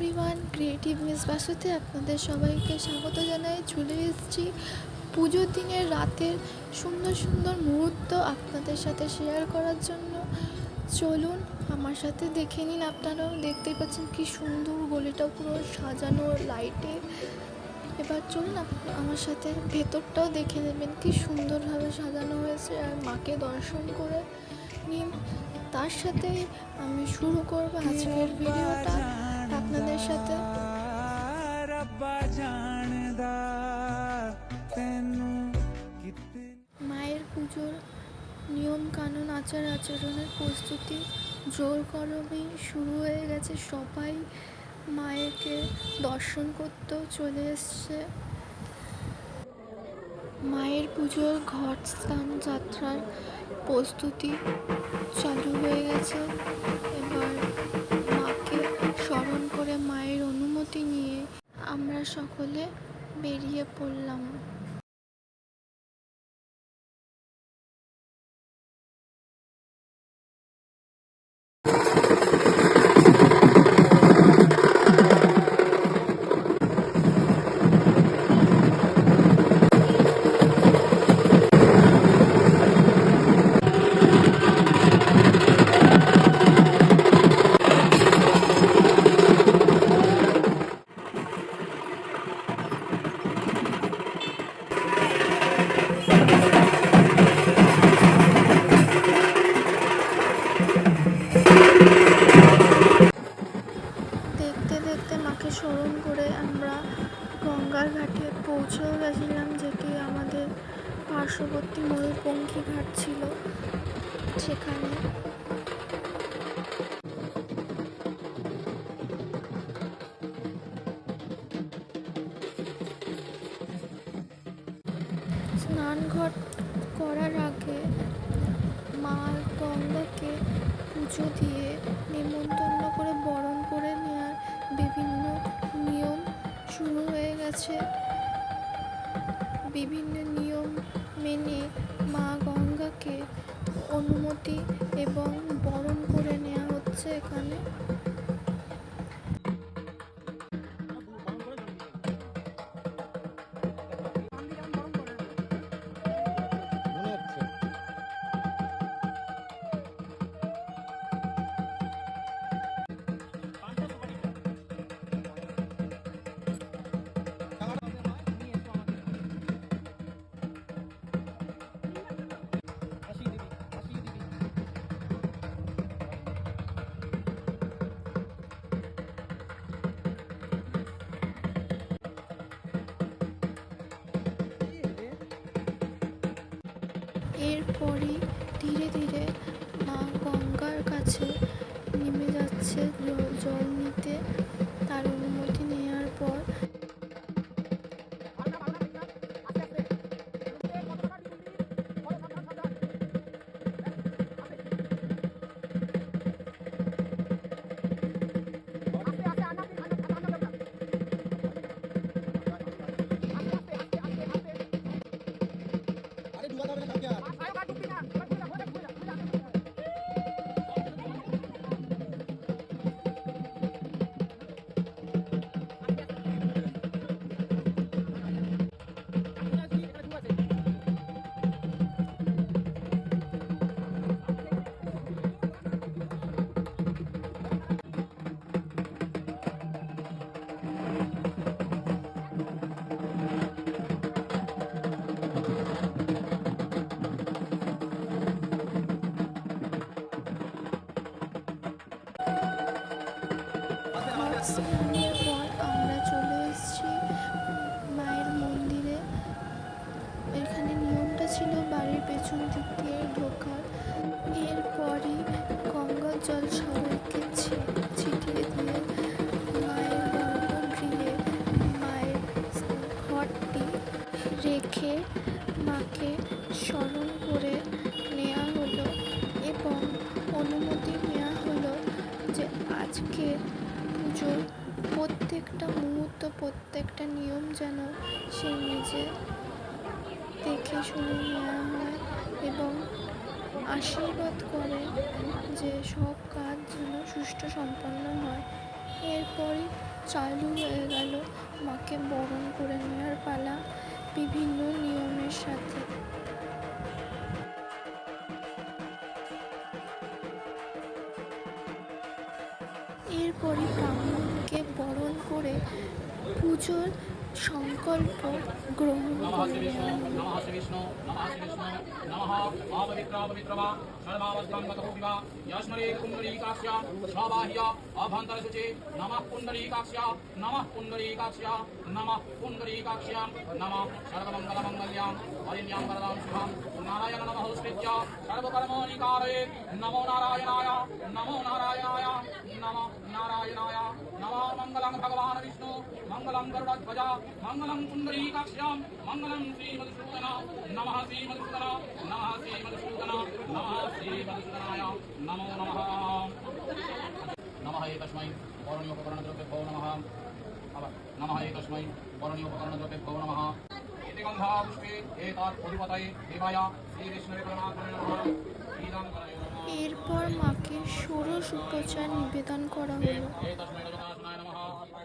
Everyone creative miss বাসুতে আপনাদের সবাইকে স্বাগত জানাই। চলে এসেছি পুজোর দিনের রাতের সুন্দর সুন্দর মুহূর্ত আপনাদের সাথে শেয়ার করার জন্য। চলুন আমার সাথে দেখে নিন আপনারাও। দেখতেই পাচ্ছেন কি সুন্দর গলিটা পুরো সাজানো লাইটে এবার চলুন আমার সাথে ভেতরটাও দেখে নেবেন কি সুন্দরভাবে সাজানো হয়েছে আর মাকে দর্শন করে নিন। তার সাথে আমি শুরু করব আজকের ভিডিওটা আপনাদের সাথে? মায়ের পুজোর নিয়ম কানুন আচার আচরণের প্রস্তুতি জোর কলমেই শুরু হয়ে গেছে। সবাই মায়েরকে দর্শন করতেও চলে এসছে। মায়ের পুজোর ঘট স্থান যাত্রার প্রস্তুতি চালু হয়ে গেছে। আমরা বেরিয়ে পড়লাম। সেখানে। স্নান ঘট করার আগে মা গঙ্গাকে পুজো দিয়ে নেমন্তন্ন করে বরণ করে নেওয়ার বিভিন্ন নিয়ম শুরু হয়ে গেছে। বিভিন্ন নিয়ম মেনে মা গঙ্গাকে অনুমতি এবং বরণ করে নেওয়া হচ্ছে এখানে। এরপরই ধীরে ধীরে মা গঙ্গার কাছে নেমে যাচ্ছে জল নিতে। দিয়ে ঢোকার এরপরই গঙ্গার জল সবাইকে ছিটিয়ে দিয়ে মায়ের গর্ভগৃহে, মায়ের ঘরটি রেখে মাকে স্মরণ করে নেওয়া হলো এবং অনুমতি নেওয়া হলো যে আজকের পুজোর প্রত্যেকটা মুহূর্ত, প্রত্যেকটা নিয়ম যেন সে নিজে দেখে শুনে নেওয়া হয়। এবং আশীর্বাদ করে যে সব কাজ যেন সুষ্ঠু সম্পন্ন হয়। এরপরই চালু হয়ে গেল মাকে বরণ করে নেওয়ার পালা বিভিন্ন নিয়মের সাথে। এরপরই ব্রাহ্মণকে বরণ করে পুজোর সংকল্প গ্রহণ করে। হলো নমঃ শ্রী বিষ্ণু নমঃ বিষ্ণু নমঃ অপবিত্র পবিত্র वा सर्वावस्थां गतो विवा यस्मरे पुण्डरीकाक्ष्या स्वाबाह्य अभ्यन्तरशुचि नमः पुण्डरीकाक्ष्या नमः पुण्डरीकाक्ष्या नमः पुण्डरीकाक्ष्यां नमः सर्वमङ्गलमङ्गल्यां हरिण्यां वरदां शुभं नारायण नमोऽस्कृत्य सर्वकर्माणि कारयेत् नमो नारायणाय नमो नारायणाय नमो नारायणाय नमो मङ्गलं भगवान् विष्णु मङ्गलं गरुडध्वजा मङ्गलं पुण्डरीकाक्ष्यां मङ्गलं श्रीमधुसूदन नमः श्रीमधुसूदन नमः श्रीमधुसूदन नमः श्रीमधुसूदनाय नमो नमः नमः एतस्मै पौर्णियोपकरणद्रव्यभ्यो नमः अव- नमः एतस्मै पौर्णियोपकरणद्रव्यभ्यो नमः इति गन्धा पुष्पे एतात् अधिपतये देवाय श्रीविष्णवे परमात्मने नमः इदं कलये नमः এরপর মাকে ষোড়শ উপচার নিবেদন করা হলো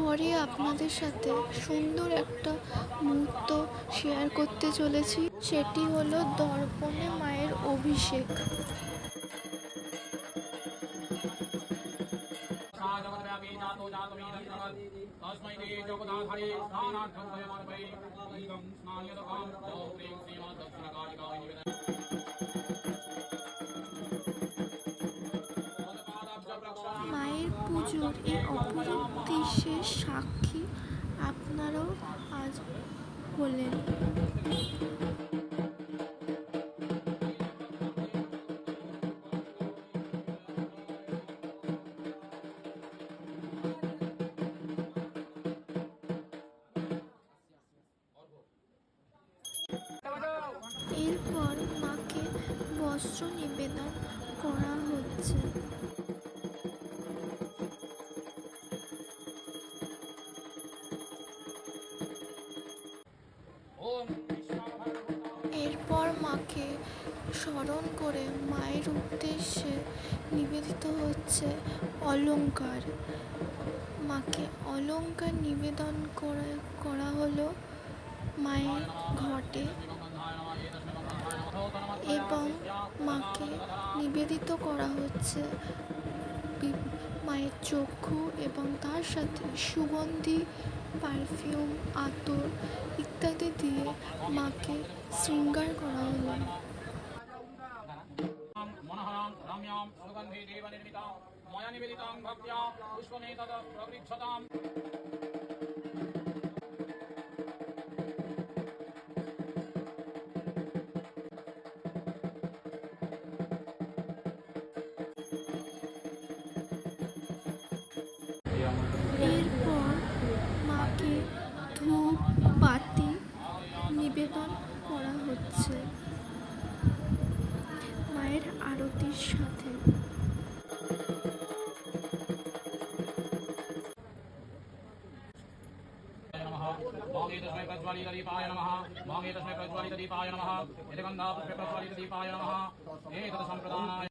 পরে আপনাদের সাথে সুন্দর একটা মুহূর্ত শেয়ার করতে চলেছি। সেটি হলো দর্পণে মায়ের অভিষেক। পুজোর এই অপরূপ দৃশ্যের সাক্ষী আপনারাও আজ হলেন। স্মরণ করে মায়ের উদ্দেশ্যে নিবেদিত হচ্ছে অলঙ্কার। মাকে অলঙ্কার নিবেদন করা করা হলো মায়ের ঘটে এবং মাকে নিবেদিত করা হচ্ছে মায়ের চক্ষু এবং তার সাথে সুগন্ধি, পারফিউম, আতর ইত্যাদি দিয়ে মাকে শৃঙ্গার করা হলো। मया निवेदितां भक्त्या पुष्पमेतत् प्रवृक्षताम् प्रज्वालितदीपाय नमः मामे तस्मै प्रज्वालितदीपाय नमः यदि गन्धापुष्पे प्रज्वालितदीपाय नमः एतत् सम्प्रदानाय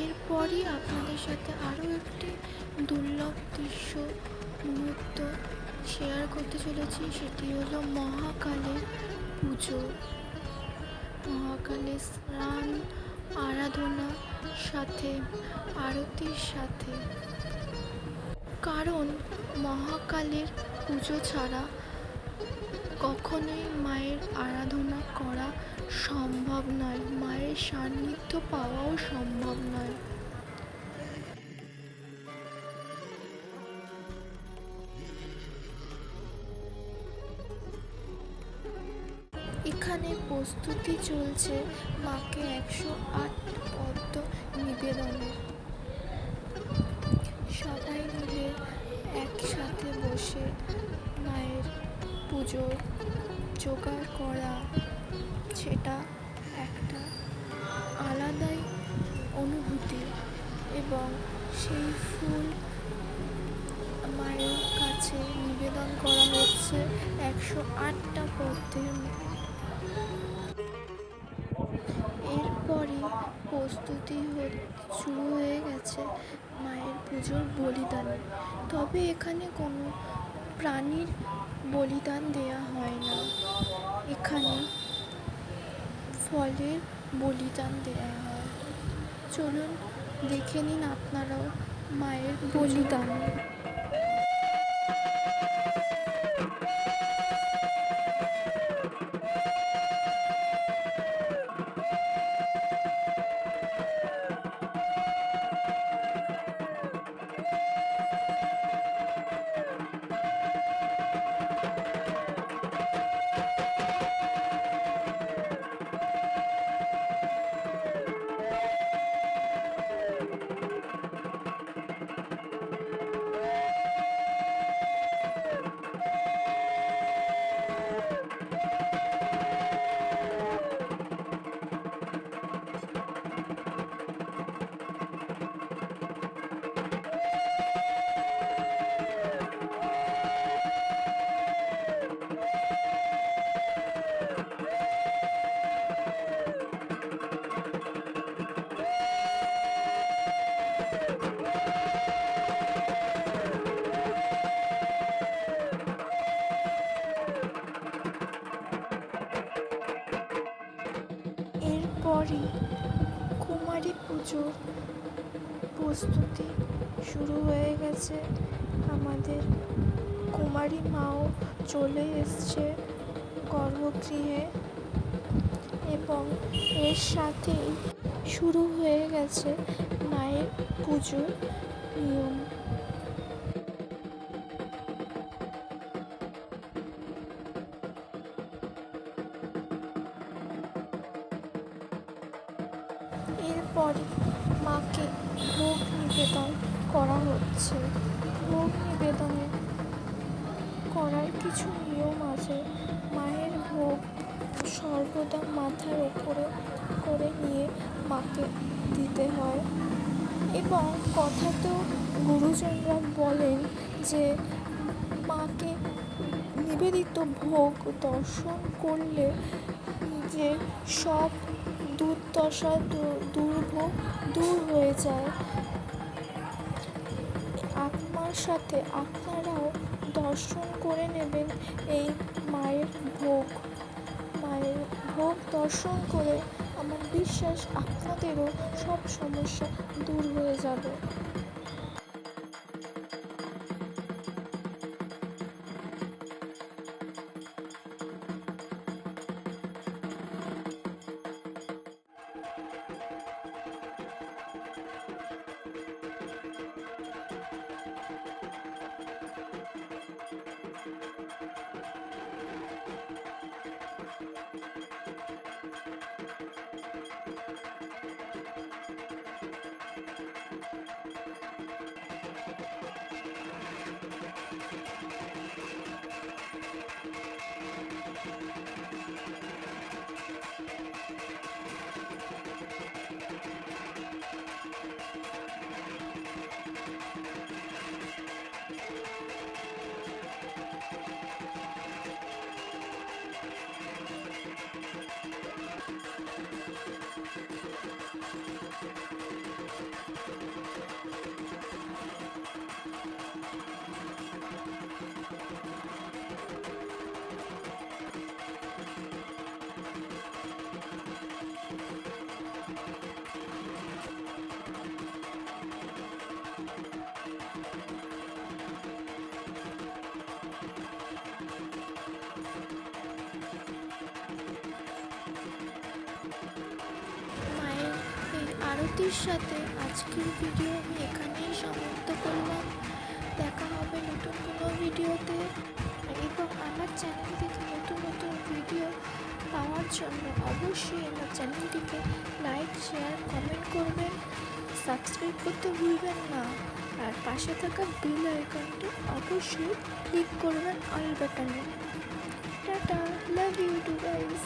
এরপরই আপনাদের সাথে আরও একটি দুর্লভ দৃশ্য মুহূর্ত শেয়ার করতে চলেছি সেটি হলো মহাকালের পুজো। মহাকালের স্নান, আরাধনা, সাথে আরতির সাথে। কারণ মহাকালের পুজো ছাড়া কখনোই মায়ের আরাধনা করা সম্ভব নয়। মায়ের সান্নিধ্য পাওয়াও সম্ভব নয়। প্রস্তুতি চলছে মাকে একশো আট পদ্ম নিবেদনের সবাই মিলে একসাথে বসে মায়ের পুজোর জোগাড় করা, সেটা একটা আলাদাই অনুভূতি এবং সেই ফুল মায়ের কাছে নিবেদন করা হচ্ছে। একশো আটটা পদ্মের প্রস্তুতি শুরু হয়ে গেছে মায়ের পুজোর বলিদানের তবে এখানে কোনো প্রাণীর বলিদান দেয়া হয় না। এখানে ফলের বলিদান দেয়া হয়। চলুন দেখে নিন আপনারাও মায়ের বলিদান। এরপরই কুমারী পুজোর প্রস্তুতি শুরু হয়ে গেছে। আমাদের কুমারী মাও চলে এসছে গর্ভগৃহে এবং এর সাথেই শুরু হয়ে গেছে মায়ের পুজোর নিয়ম। এরপরে মাকে ভোগ নিবেদন করা হচ্ছে। ভোগ নিবেদনে করার কিছু নিয়ম আছে। মায়ের ভোগ সর্বদা মাথার ওপরে করে নিয়ে মাকে দিতে হয়। এবং কথাতেও গুরুজনরা বলেন যে, মাকে নিবেদিত ভোগ দর্শন করলে যে সব দুর্দশা দুর্ভোগ দূর হয়ে যায়। আপনার সাথে আপনারাও দর্শন করে নেবেন এই মায়ের ভোগ। মায়ের ভোগ দর্শন করে আমার বিশ্বাস আপনাদেরও সব সমস্যা দূর হয়ে যাবে। আরতির সাথে আজকের ভিডিও আমি এখানেই সমাপ্ত করলাম। দেখা হবে নতুন কোনো ভিডিওতে এবং আমার চ্যানেল থেকে নতুন নতুন ভিডিও পাওয়ার জন্য অবশ্যই আমার চ্যানেলটিকে লাইক শেয়ার কমেন্ট করবেন। সাবস্ক্রাইব করতে ভুলবেন না। আর পাশে থাকা বেল আইকনটি অবশ্যই ক্লিক করবেন অল বাটনে tata love you too guys